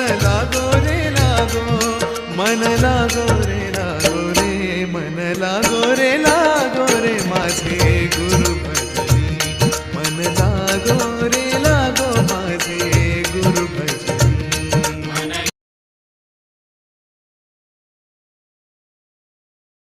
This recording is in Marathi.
मन लागो रे लागो मन लागो रे लागो रे मन लागो रे लागो.